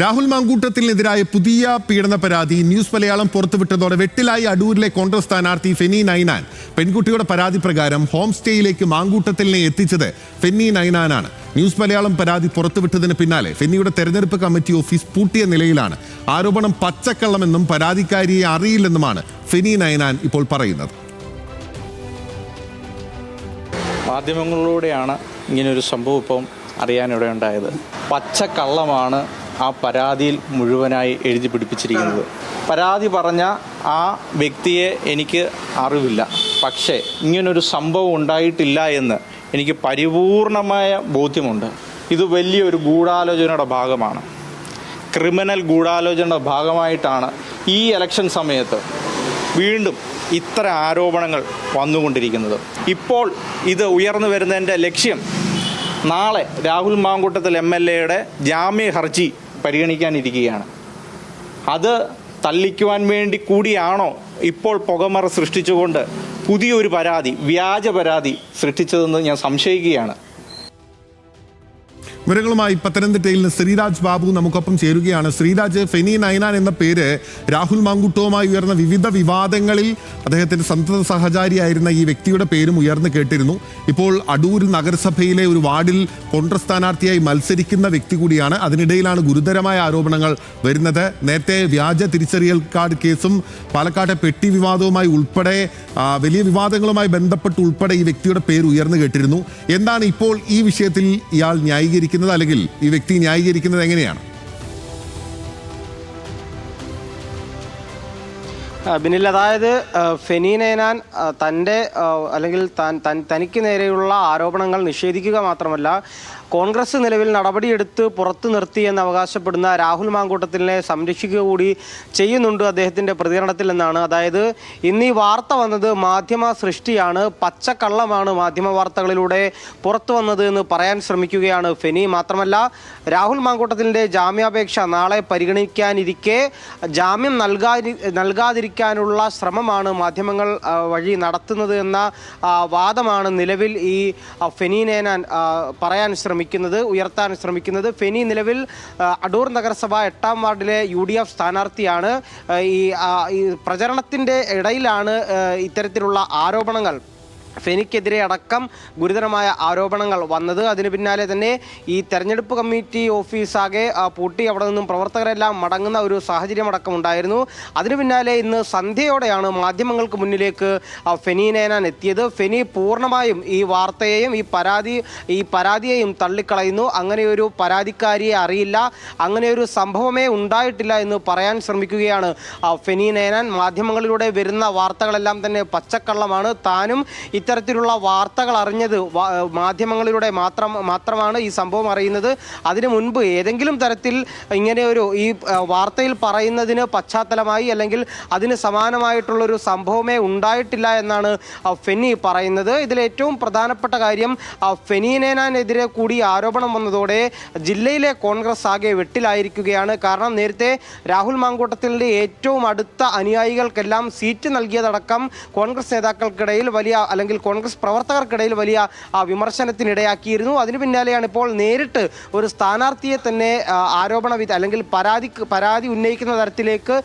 രാഹുൽ മാങ്കൂട്ടത്തിനെതിരായ പുതിയ പീഡന പരാതി ന്യൂസ് മലയാളം പുറത്തുവിട്ടതോടെ വെട്ടിലായി അടൂരിലെ കോൺഗ്രസ് സ്ഥാനാർത്ഥി ഫെനി നൈനാൻ. പെൺകുട്ടിയുടെ പരാതി പ്രകാരം ഹോം സ്റ്റേയിലേക്ക് മാങ്കൂട്ടത്തിലിനെ എത്തിച്ചത് ഫെന്നി നൈനാനാണ്. ന്യൂസ് മലയാളം പരാതി പുറത്തുവിട്ടതിന് പിന്നാലെ ഫെന്നിയുടെ തെരഞ്ഞെടുപ്പ് കമ്മിറ്റി ഓഫീസ് പൂട്ടിയ നിലയിലാണ്. ആരോപണം പച്ചക്കള്ളമെന്നും പരാതിക്കാരിയെ അറിയില്ലെന്നുമാണ് ഫെനി നൈനാൻ ഇപ്പോൾ പറയുന്നത്. മാധ്യമങ്ങളിലൂടെയാണ് ഇങ്ങനൊരു സംഭവം ഇപ്പം അറിയാനിടയുണ്ടായത്. പച്ചക്കള്ളമാണ് ആ പരാതിയിൽ മുഴുവനായി എഴുതി പിടിപ്പിച്ചിരിക്കുന്നത്. പരാതി പറഞ്ഞ ആ വ്യക്തിയെ എനിക്ക് അറിവില്ല. പക്ഷേ ഇങ്ങനൊരു സംഭവം ഉണ്ടായിട്ടില്ല എന്ന് എനിക്ക് പരിപൂർണമായ ബോധ്യമുണ്ട്. ഇത് വലിയൊരു ഗൂഢാലോചനയുടെ ഭാഗമാണ്. ക്രിമിനൽ ഗൂഢാലോചനയുടെ ഭാഗമായിട്ടാണ് ഈ ഇലക്ഷൻ സമയത്ത് വീണ്ടും ഇത്തരം ആരോപണങ്ങൾ വന്നുകൊണ്ടിരിക്കുന്നത്. ഇപ്പോൾ ഇത് ഉയർന്നു വരുന്നതിന്റെ ലക്ഷ്യം നാളെ രാഹുൽ മാങ്കൂട്ടത്തിൽ എം എൽ എയുടെ ജാമ്യ ഹർജി പരിഗണിക്കാനിരിക്കുകയാണ്. അത് തള്ളിക്കുവാൻ വേണ്ടി കൂടിയാണോ ഇപ്പോൾ പുകമറ സൃഷ്ടിച്ചുകൊണ്ട് പുതിയൊരു പരാതി വ്യാജ പരാതി സൃഷ്ടിച്ചതെന്ന് ഞാൻ സംശയിക്കുകയാണ്. വിവരങ്ങളുമായി പത്തനംതിട്ടയിൽ നിന്ന് ശ്രീരാജ് ബാബു നമുക്കൊപ്പം ചേരുകയാണ്. ശ്രീരാജ് ഫെനി നൈനാൻ എന്ന പേര് രാഹുൽ മാങ്കുട്ടവുമായി ഉയർന്ന വിവിധ വിവാദങ്ങളിൽ അദ്ദേഹത്തിന്റെ സന്തത സഹചാരിയായിരുന്ന ഈ വ്യക്തിയുടെ പേരും ഉയർന്നു കേട്ടിരുന്നു. ഇപ്പോൾ അടൂർ നഗരസഭയിലെ ഒരു വാർഡിൽ കോൺഗ്രസ് സ്ഥാനാർത്ഥിയായി മത്സരിക്കുന്ന വ്യക്തി കൂടിയാണ്. അതിനിടയിലാണ് ഗുരുതരമായ ആരോപണങ്ങൾ വരുന്നത്. നേരത്തെ വ്യാജ തിരിച്ചറിയൽ കാർഡ് കേസും പാലക്കാട്ടെ പെട്ടി വിവാദവുമായി ഉൾപ്പെടെ വലിയ വിവാദങ്ങളുമായി ബന്ധപ്പെട്ട് ഉൾപ്പെടെ ഈ വ്യക്തിയുടെ പേര് ഉയർന്നു കേട്ടിരുന്നു. എന്താണ് ഇപ്പോൾ ഈ വിഷയത്തിൽ ഇയാൾ ന്യായീകരിക്കുന്നത്? അല്ലെങ്കിൽ ഈ വ്യക്തി ന്യായീകരിക്കുന്നത് എങ്ങനെയാണ്? ബിനിൽ അതായത് ഫെനീനേനാൻ ഫെനി നൈനാൻ തന്റെ അല്ലെങ്കിൽ തനിക്ക് നേരെയുള്ള ആരോപണങ്ങൾ നിഷേധിക്കുക മാത്രമല്ല കോൺഗ്രസ് നിലവിൽ നടപടിയെടുത്ത് പുറത്തു നിർത്തി എന്ന് അവകാശപ്പെടുന്ന രാഹുൽ മാങ്കൂട്ടത്തിനെ സംരക്ഷിക്കുക കൂടി ചെയ്യുന്നുണ്ട് അദ്ദേഹത്തിന്റെ പ്രതികരണത്തിൽ എന്നാണ് അതായത് ഇന്ന് ഈ വാർത്ത വന്നത് മാധ്യമ സൃഷ്ടിയാണ് പച്ചക്കള്ളമാണ് മാധ്യമ വാർത്തകളിലൂടെ പുറത്തു വന്നത് എന്ന് പറയാൻ ശ്രമിക്കുകയാണ് ഫെനി. മാത്രമല്ല രാഹുൽ മാങ്കൂട്ടത്തിന്റെ ജാമ്യാപേക്ഷ നാളെ പരിഗണിക്കാനിരിക്കെ ജാമ്യം നൽകാതി നൽകാതിരിക്കാനുള്ള ശ്രമമാണ് മാധ്യമങ്ങൾ വഴി നടത്തുന്നത് എന്ന വാദമാണ് നിലവിൽ ഈ ഫെനി നേനാൻ പറയാൻ ശ്രമിക്കുന്നത്. ഉയർത്താൻ ശ്രമിക്കുന്നത്. ഫെനി നിലവിൽ അടൂർ നഗരസഭ എട്ടാം വാർഡിലെ യു ഡി എഫ് സ്ഥാനാർത്ഥിയാണ്. ഈ പ്രചരണത്തിന്റെ ഇടയിലാണ് ഇത്തരത്തിലുള്ള ആരോപണങ്ങൾ. ഫെനിക്കെതിരെ അടക്കം ഗുരുതരമായ ആരോപണങ്ങൾ വന്നത്. അതിന് പിന്നാലെ തന്നെ ഈ തെരഞ്ഞെടുപ്പ് കമ്മിറ്റി ഓഫീസാകെ പൂട്ടി അവിടെ നിന്നും പ്രവർത്തകരെല്ലാം മടങ്ങുന്ന ഒരു സാഹചര്യം അടക്കം ഉണ്ടായിരുന്നു. അതിന് പിന്നാലെ ഇന്ന് സന്ധ്യയോടെയാണ് മാധ്യമങ്ങൾക്ക് മുന്നിലേക്ക് ഫെനി നേനാൻ എത്തിയത്. ഫെനി പൂർണമായും ഈ വാർത്തയെയും ഈ പരാതി ഈ പരാതിയെയും തള്ളിക്കളയുന്നു. അങ്ങനെയൊരു പരാതിക്കാരിയെ അറിയില്ല. അങ്ങനെയൊരു സംഭവമേ ഉണ്ടായിട്ടില്ല എന്ന് പറയാൻ ശ്രമിക്കുകയാണ് ഫെനി നേനാൻ മാധ്യമങ്ങളിലൂടെ വരുന്ന വാർത്തകളെല്ലാം തന്നെ പച്ചക്കള്ളമാണ്. താനും ഇത്തരത്തിലുള്ള വാർത്തകൾ അറിഞ്ഞത് മാധ്യമങ്ങളിലൂടെ മാത്രം മാത്രമാണ് ഈ സംഭവം അറിയുന്നത്. അതിനു മുൻപ് ഏതെങ്കിലും തരത്തിൽ ഇങ്ങനെ ഒരു ഈ വാർത്തയിൽ പറയുന്നതിന് പശ്ചാത്തലമായി അല്ലെങ്കിൽ അതിന് സമാനമായിട്ടുള്ളൊരു സംഭവമേ ഉണ്ടായിട്ടില്ല എന്നാണ് ഫെനി പറയുന്നത്. ഇതിലേറ്റവും പ്രധാനപ്പെട്ട കാര്യം ഫെനീനേനെതിരെ കൂടി ആരോപണം വന്നതോടെ ജില്ലയിലെ കോൺഗ്രസ് ആകെ വെട്ടിലായിരിക്കുകയാണ്. കാരണം നേരത്തെ രാഹുൽ മാങ്കൂട്ടത്തിന്റെ ഏറ്റവും അടുത്ത അനുയായികൾക്കെല്ലാം സീറ്റ് നൽകിയതടക്കം കോൺഗ്രസ് നേതാക്കൾക്കിടയിൽ വലിയ അല്ലെങ്കിൽ കോൺഗ്രസ് പ്രവർത്തകർക്കിടയിൽ വലിയ വിമർശനത്തിനിടയാക്കിയിരുന്നു. അതിന് പിന്നാലെയാണ് ഇപ്പോൾ നേരിട്ട് ഒരു സ്ഥാനാർത്ഥിയെ തന്നെ ആരോപണവിധ ആരോപണ വിധ അല്ലെങ്കിൽ പരാതി പരാതി ഉന്നയിക്കുന്ന തരത്തിലേക്ക്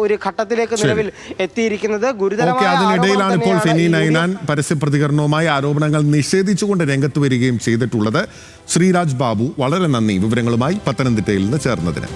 ഒരു ഘട്ടത്തിലേക്ക് നിലവിൽ എത്തിയിരിക്കുന്നത്. ഗുരുതരമായ അതിനിടയിലാണ് ഇപ്പോൾ ഫെനി പരസ്യ പ്രതികരണവുമായി ആരോപണങ്ങൾ നിഷേധിച്ചുകൊണ്ട് രംഗത്ത് വരികയും ചെയ്തിട്ടുള്ളത് ശ്രീരാജ് ബാബു. വളരെ നന്ദി. വിവരങ്ങളുമായി പത്തനംതിട്ടയിൽ നിന്ന് ചേർന്നതിന്.